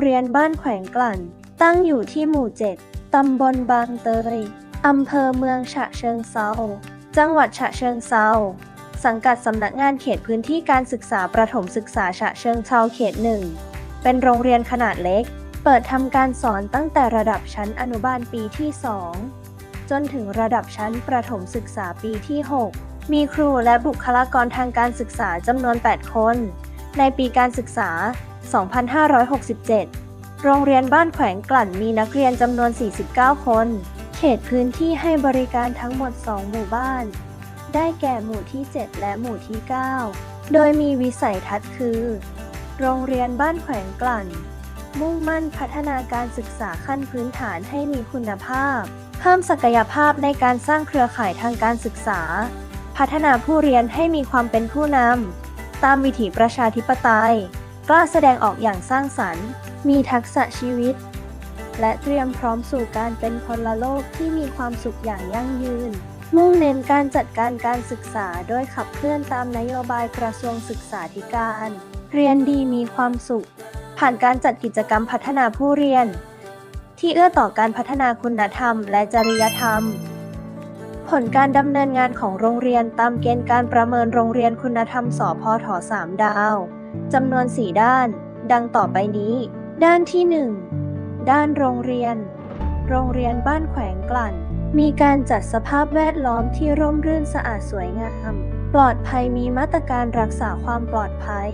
โรงเรียนบ้านแขวงกลั่น ตั้งอยู่ที่หมู่ 7 ตำบลบางเตยอำเภอเมืองฉะเชิงเซา จังหวัดฉะเชิงเซา สังกัดสำนักงานเขตพื้นที่การศึกษาประถมศึกษาฉะเชิงเซาเขตหนึ่ง เป็นโรงเรียนขนาดเล็ก เปิดทำการสอนตั้งแต่ระดับชั้นอนุบาลปีที่ 2 จนถึงระดับชั้นประถมศึกษาปีที่ 6 มีครูและบุคลากรทางการศึกษาจำนวน 8 คน ในปีการศึกษา 2567 โรงเรียนบ้านแขวงกลั่นมีนักเรียนจำนวน 49 คน เขตพื้นที่ให้บริการทั้งหมด 2 หมู่บ้าน ได้แก่หมู่ที่ 7 และหมู่ที่ 9 โดยมีวิสัยทัศน์คือ โรงเรียนบ้านแขวงกลั่น มุ่งมั่นพัฒนาการศึกษาขั้นพื้นฐานให้มีคุณภาพ เพิ่มศักยภาพในการสร้างเครือข่ายทางการศึกษา พัฒนาผู้เรียนให้มีความเป็นผู้นำ ตามวิถีประชาธิปไตย กล้าแสดงออกอย่างสร้างสรรค์ มีทักษะชีวิต และเตรียมพร้อมสู่การเป็นพลโลกที่มีความสุขอย่างยั่งยืน มุ่งเน้นการจัดการการศึกษาโดยขับเคลื่อนตามนโยบายกระทรวงศึกษาธิการ เรียนดีมีความสุข ผ่านการจัดกิจกรรมพัฒนาผู้เรียน ที่เอื้อต่อการพัฒนาคุณธรรมและจริยธรรม ผลการดำเนินงานของโรงเรียนตามเกณฑ์การประเมินโรงเรียนคุณธรรมสพท3ดาวจำนวน 4 ด้าน ดังต่อไปนี้ ด้านที่ 1 ด้านโรงเรียน โรงเรียนบ้านแขวงกลั่น มีการจัดสภาพแวดล้อมที่ร่มรื่นสะอาดสวยงาม ปลอดภัยมีมาตรการรักษาความปลอดภัย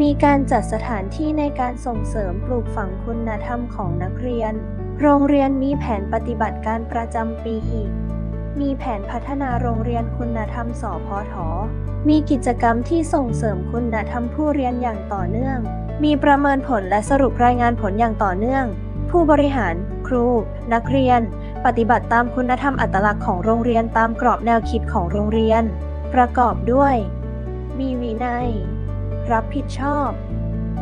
มีการจัดสถานที่ในการส่งเสริมปลูกฝังคุณธรรมของนักเรียน โรงเรียนมีแผนปฏิบัติการประจำปี มีแผนพัฒนาโรงเรียนคุณธรรมสพทมีกิจกรรมที่ส่งเสริมคุณธรรมผู้เรียนอย่างต่อเนื่อง มีประเมินผลและสรุปรายงานผลอย่างต่อเนื่อง ผู้บริหาร ครู นักเรียน ปฏิบัติตามคุณธรรมอัตลักษณ์ของโรงเรียนตามกรอบแนวคิดของโรงเรียน ประกอบด้วย มีวินัย รับผิดชอบ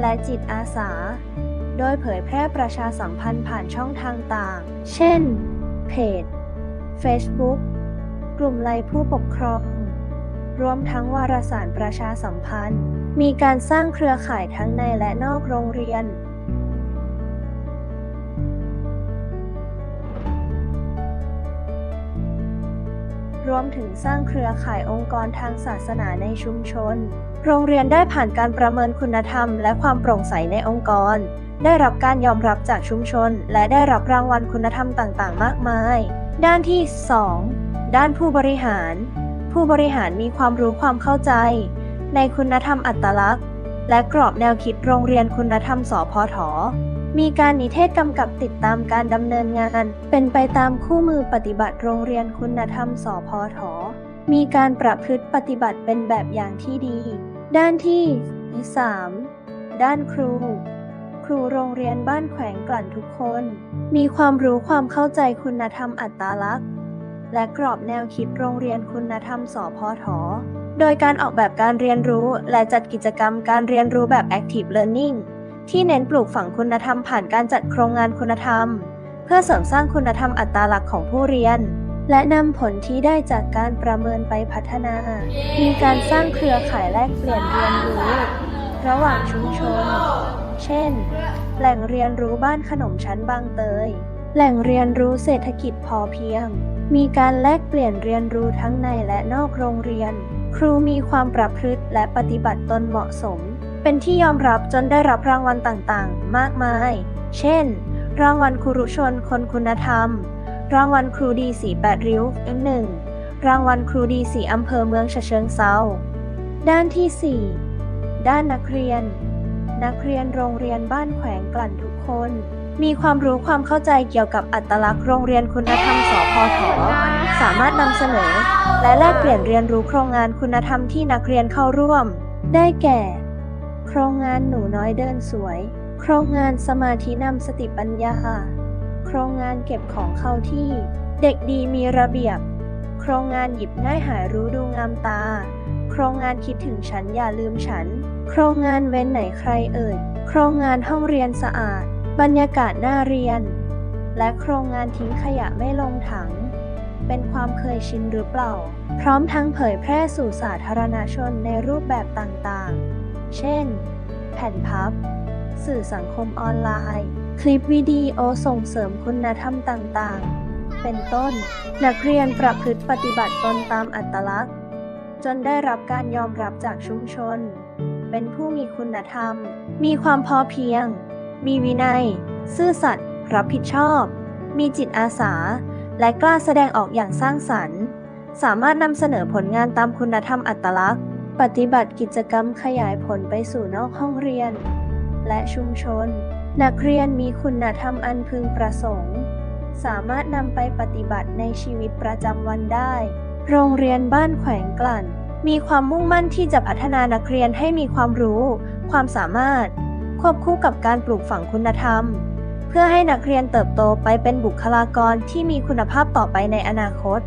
และจิตอาสา โดยเผยแพร่ประชาสัมพันธ์ผ่านช่องทางต่าง เช่น เพจ Facebook กลุ่มไลน์ผู้ปกครอง รวมทั้งวารสารประชาสัมพันธ์ มีการสร้างเครือข่ายทั้งในและนอกโรงเรียน รวมถึงสร้างเครือข่ายองค์กรทางศาสนาในชุมชน โรงเรียนได้ผ่านการประเมินคุณธรรม และความโปร่งใสในองค์กร ได้รับการยอมรับจากชุมชน และได้รับรางวัลคุณธรรมต่าง ๆ มากมาย ด้านที่ 2 ด้านผู้บริหาร ผู้บริหารมีความรู้ความเข้าใจ ในคุณธรรมอัตลักษณ์ และกรอบแนวคิดโรงเรียนคุณธรรมสพทมีการนิเทศกำกับติดตามการดำเนินงาน เป็นไปตามคู่มือปฏิบัติโรงเรียนคุณธรรมสพทมีการประพฤติปฏิบัติเป็นแบบอย่างที่ดี ด้านที่ 3 ด้านครู ครูโรงเรียนบ้านแขวงกลั่นทุกคน มีความรู้ความเข้าใจคุณธรรมอัตลักษณ์ และกรอบแนวคิดโรงเรียนคุณธรรมสพทโดยการออกแบบการเรียนรู้และจัดกิจกรรมการเรียนรู้แบบ Active Learning ที่เน้นปลูกฝังคุณธรรมผ่านการจัดโครงงานคุณธรรม เพื่อเสริมสร้างคุณธรรมอัตลักษณ์ของผู้เรียน และนำผลที่ได้จากการประเมินไปพัฒนา มีการสร้างเครือข่ายแลกเปลี่ยนเรียนรู้ ระหว่างชุมชน เช่น แหล่งเรียนรู้บ้านขนมชั้นบางเตย แหล่งเรียนรู้เศรษฐกิจพอเพียง มีการแลกเปลี่ยนเรียนรู้ทั้งในและนอกโรงเรียน ครูมีความประพฤติและปฏิบัติตนเหมาะสม เป็นที่ยอมรับจนได้รับรางวัลต่างๆ มากมาย เช่น รางวัลครูรุชนคนคุณธรรม รางวัลครูดีสีแปดริ้วหนึ่งรางวัลครูดีสีอำเภอเมืองฉะเชิงเซาด้านที่ 4 ด้านนักเรียน นักเรียนโรงเรียนบ้านแขวงกลั่นทุกคน มีความรู้ความเข้าใจเกี่ยวกับอัตลักษณ์โรงเรียนคุณธรรมสพทสามารถนำเสนอ และแลกเปลี่ยนเรียนรู้โครงงานคุณธรรมที่นักเรียนเข้าร่วม ได้แก่ โครงงานหนูน้อยเดินสวย โครงงานสมาธินำสติปัญญา โครงงานเก็บของเข้าที่ เด็กดีมีระเบียบ โครงงานหยิบง่ายหายรู้ดูงามตา โครงงานคิดถึงฉันอย่าลืมฉัน โครงงานเว้นไหนใครเอ่ย โครงงานห้องเรียนสะอาด บรรยากาศน่าเรียน และโครงงานทิ้งขยะไม่ลงถัง เป็นความเคยชินหรือเปล่า พร้อมทั้งเผยแพร่สู่สาธารณชนในรูปแบบต่างๆ เช่น แผ่นพับ สื่อสังคมออนไลน์ คลิปวิดีโอส่งเสริมคุณธรรมต่างๆ เป็นต้น นักเรียนประพฤติปฏิบัติตนตามอัตลักษณ์ จนได้รับการยอมรับจากชุมชน เป็นผู้มีคุณธรรม มีความพอเพียง มีวินัย ซื่อสัตย์รับผิดชอบ มีจิตอาสา และกล้าแสดงออกอย่างสร้างสรรค์ สามารถนำเสนอผลงานตามคุณธรรมอัตลักษณ์ ปฏิบัติกิจกรรมขยายผลไปสู่นอกห้องเรียน และชุมชน นักเรียนมีคุณธรรมอันพึงประสงค์ สามารถนำไปปฏิบัติในชีวิตประจำวันได้ โรงเรียนบ้านแขวงกลั่น มีความมุ่งมั่นที่จะพัฒนานักเรียนให้มีความรู้ ความสามารถ ควบคู่กับการปลูกฝังคุณธรรม เพื่อให้นักเรียนเติบโตไปเป็นบุคลากรที่มีคุณภาพต่อไปในอนาคต